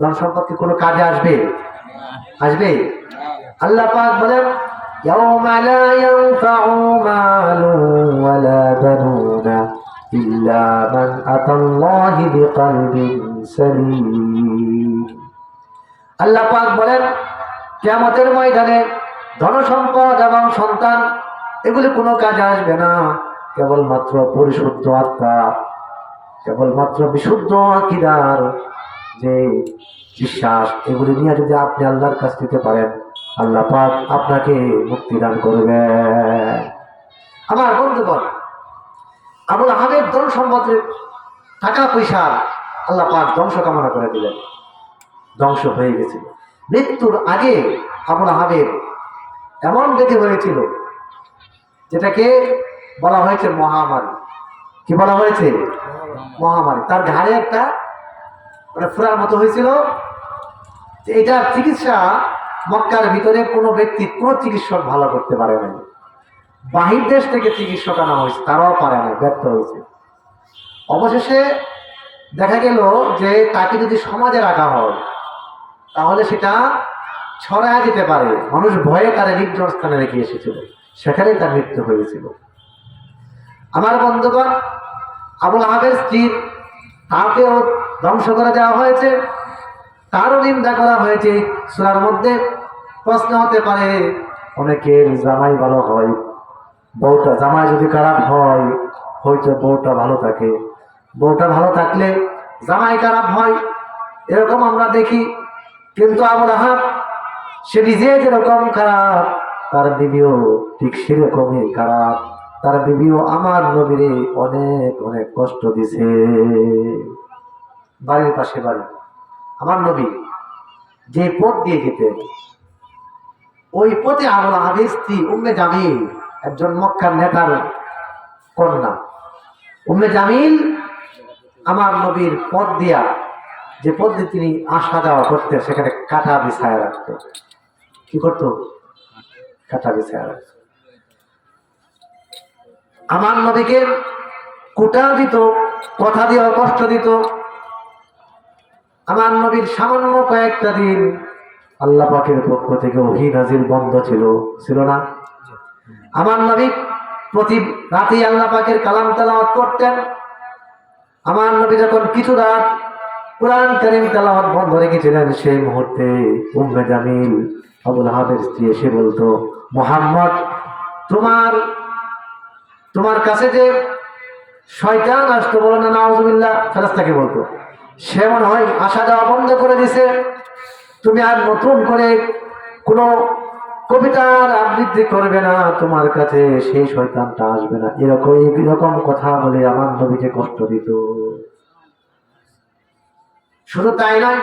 ধন সম্পদ কি কোনো কাজে আসবে আসবে আল্লাহ পাক বলেন يوم لا ينفع مال ولا بنون إلا من أتى الله بقلب سليم আল্লাহ পাক বলেন কিয়ামতের ময়দানে ধনসম্পদ এবং সন্তান এগুলি কোনো কাজে আসবে না কেবলমাত্র পরিশুদ্ধ আত্মা কেবলমাত্র বিশুদ্ধ আকিদার যে বিশ্বাস এগুলি নিয়ে যদি আপনি আল্লাহর কাছ দিতে পারেন, আল্লাহ পাক আপনাকে মুক্তি দান করবে। আমার বন্ধুগণ, আবুল আহমেদ ধন সম্পদের টাকা পয়সা আল্লাহ পাক ধ্বংস কামনা করে দিলেন। ধ্বংস হয়ে গেছিল মৃত্যুর আগে আবুল আহমেদ এমন দেখে হয়েছিল, যেটাকে বলা হয়েছে মহামারী। কি বলা হয়েছে? মহামারী। তার ঘাড়ে একটা মানে ফুরার মতো হয়েছিল। যে চিকিৎসা মক্কার ভিতরে কোনো ব্যক্তি, কোনো চিকিৎসক ভালো করতে পারে না বাহির দেশ থেকে চিকিৎসক আনা হয়েছে, তারাও পারে না ব্যর্থ হয়েছে। অবশেষে দেখা গেল যে তাকে যদি সমাজে রাখা হয়, তাহলে সেটা ছড়ায় যেতে পারে। মানুষ ভয়ে তার নির্জন স্থানে রেখে এসেছিল। সেখানেই তার মৃত্যু হয়েছিল। আমার বন্ধুগণ, আবুল আহাবের স্ত্রীর তাকেও ধ্বংস করে দেওয়া হয়েছে। তারও নিন্দা করা হয়েছে। সুরার মধ্যে প্রশ্ন হতে পারে, অনেকের জামাই ভালো হয়, বউটা জামাই যদি খারাপ হয়, হয়তো বউটা ভালো থাকে। বউটা ভালো থাকলে জামাই খারাপ হয়, এরকম আমরা দেখি। কিন্তু আবুল আহাব সে নিজে যেরকম খারাপ, তার বিবিও ঠিক সেরকমই খারাপ। তার বিবিও আমার নবীরে অনেক অনেক কষ্ট দিছে। বাড়ির পাশে বাড়ি। আমার নবী যে পথ দিয়ে যেতেন, ওই পথে আবুল আহাবের স্ত্রী উম্মে জামিল, একজন মক্কার নেতার কন্যা। উম্মে জামিল আমার নবীর পথ দিয়া, যে পথ দিয়ে তিনি আসা যাওয়া করতেন, সেখানে কাঁটা বিছায়া রাখতো। কি করতো? কাঁটা বিছায়া রাখতো। আমার নবীকে কুটা দিত, কথা দিয়ে কষ্ট দিত আমার নবীর সামান্য কয়েকটা দিন আল্লাহ পাকের পক্ষ থেকে ওহি বন্ধ ছিল ছিল না। আমার নবী প্রতি রাতেই আল্লাহ পাকের কালাম তেলাওয়াত করতেন। আমার নবী যখন কিছু রাত কোরআন করিম তেলাওয়াত বন্ধ রেখেছিলেন, সেই মুহূর্তে উম্মে জামিল আবুল আহাবের স্ত্রী এসে বলতো, মোহাম্মদ, তোমার তোমার কাছে যে শয়তান আসতো বলো না, নাউজুবিল্লাহ ফেরাস্তাকে বলতো। সে মনে হয় আসা যাওয়া বন্ধ করে দিছে। তুমি আর নতুন করে কোনো কবিতার আবৃত্তি করবে না, তোমার কাছে সেই শয়তানটা আসবে না। এরকম এরকম কথা বলে আমার নবীকে কষ্ট দিত। শুধু তাই নয়